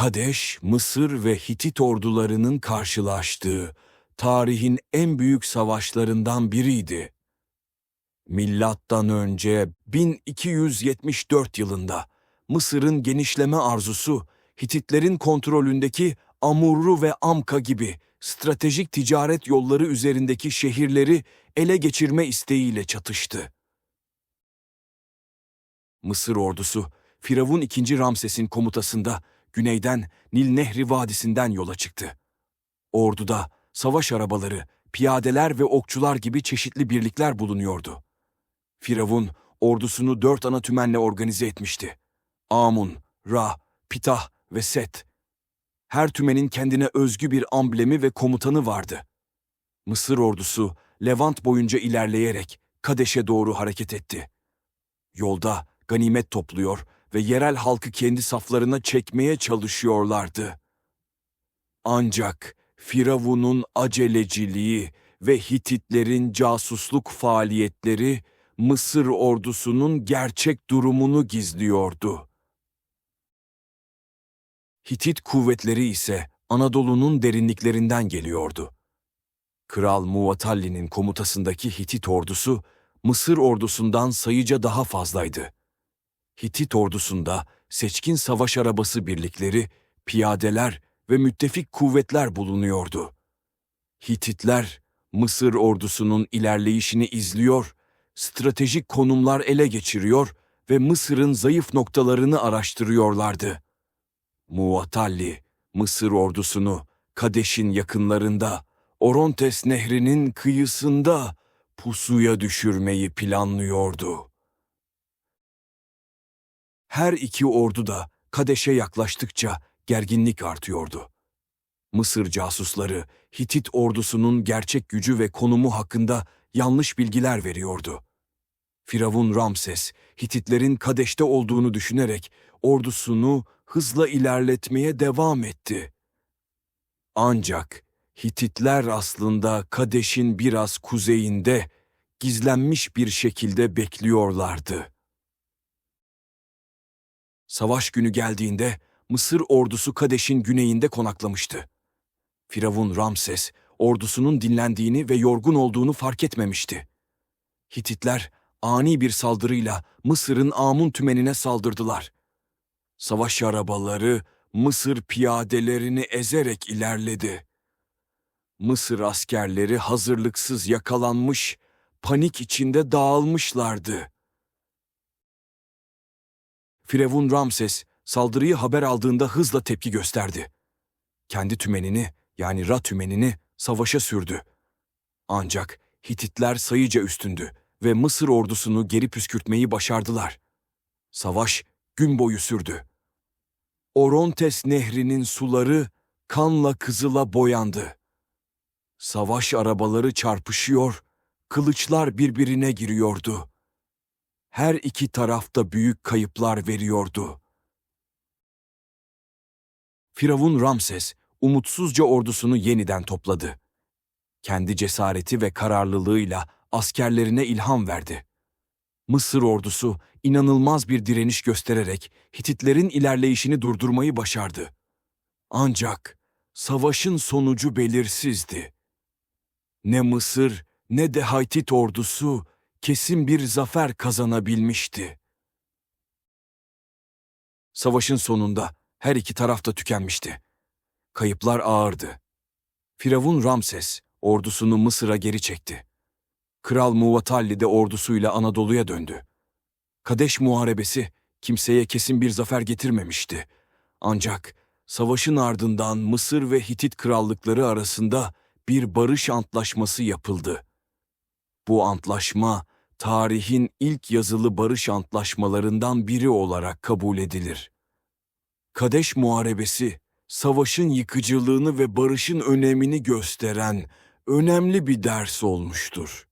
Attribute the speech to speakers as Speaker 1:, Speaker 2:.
Speaker 1: Kadeş, Mısır ve Hitit ordularının karşılaştığı tarihin en büyük savaşlarından biriydi. Milattan önce 1274 yılında Mısır'ın genişleme arzusu Hititlerin kontrolündeki Amurru ve Amka gibi stratejik ticaret yolları üzerindeki şehirleri ele geçirme isteğiyle çatıştı. Mısır ordusu Firavun II. Ramses'in komutasında güneyden Nil Nehri Vadisi'nden yola çıktı. Orduda savaş arabaları, piyadeler ve okçular gibi çeşitli birlikler bulunuyordu. Firavun ordusunu dört ana tümenle organize etmişti. Amun, Ra, Pitah ve Set. Her tümenin kendine özgü bir amblemi ve komutanı vardı. Mısır ordusu Levant boyunca ilerleyerek Kadeş'e doğru hareket etti. Yolda ganimet topluyor ve yerel halkı kendi saflarına çekmeye çalışıyorlardı. Ancak Firavun'un aceleciliği ve Hititlerin casusluk faaliyetleri Mısır ordusunun gerçek durumunu gizliyordu. Hitit kuvvetleri ise Anadolu'nun derinliklerinden geliyordu. Kral Muvatalli'nin komutasındaki Hitit ordusu Mısır ordusundan sayıca daha fazlaydı. Hitit ordusunda seçkin savaş arabası birlikleri, piyadeler ve müttefik kuvvetler bulunuyordu. Hititler Mısır ordusunun ilerleyişini izliyor, stratejik konumlar ele geçiriyor ve Mısır'ın zayıf noktalarını araştırıyorlardı. Muatalli, Mısır ordusunu Kadeş'in yakınlarında, Orontes nehrinin kıyısında pusuya düşürmeyi planlıyordu. Her iki ordu da Kadeş'e yaklaştıkça gerginlik artıyordu. Mısır casusları Hitit ordusunun gerçek gücü ve konumu hakkında yanlış bilgiler veriyordu. Firavun Ramses, Hititlerin Kadeş'te olduğunu düşünerek ordusunu hızla ilerletmeye devam etti. Ancak Hititler aslında Kadeş'in biraz kuzeyinde gizlenmiş bir şekilde bekliyorlardı. Savaş günü geldiğinde Mısır ordusu Kadeş'in güneyinde konaklamıştı. Firavun Ramses ordusunun dinlendiğini ve yorgun olduğunu fark etmemişti. Hititler ani bir saldırıyla Mısır'ın Amun tümenine saldırdılar. Savaş arabaları Mısır piyadelerini ezerek ilerledi. Mısır askerleri hazırlıksız yakalanmış, panik içinde dağılmışlardı. Firavun Ramses saldırıyı haber aldığında hızla tepki gösterdi. Kendi tümenini yani Ra tümenini savaşa sürdü. Ancak Hititler sayıca üstündü ve Mısır ordusunu geri püskürtmeyi başardılar. Savaş gün boyu sürdü. Orontes nehrinin suları kanla kızıla boyandı. Savaş arabaları çarpışıyor, kılıçlar birbirine giriyordu. Her iki tarafta büyük kayıplar veriyordu. Firavun Ramses umutsuzca ordusunu yeniden topladı. Kendi cesareti ve kararlılığıyla askerlerine ilham verdi. Mısır ordusu inanılmaz bir direniş göstererek Hititlerin ilerleyişini durdurmayı başardı. Ancak savaşın sonucu belirsizdi. Ne Mısır ne de Hitit ordusu kesin bir zafer kazanabilmişti. Savaşın sonunda her iki taraf da tükenmişti. Kayıplar ağırdı. Firavun Ramses ordusunu Mısır'a geri çekti. Kral Muvatalli de ordusuyla Anadolu'ya döndü. Kadeş Muharebesi kimseye kesin bir zafer getirmemişti. Ancak savaşın ardından Mısır ve Hitit krallıkları arasında bir barış antlaşması yapıldı. Bu antlaşma tarihin ilk yazılı barış antlaşmalarından biri olarak kabul edilir. Kadeş Muharebesi, savaşın yıkıcılığını ve barışın önemini gösteren önemli bir ders olmuştur.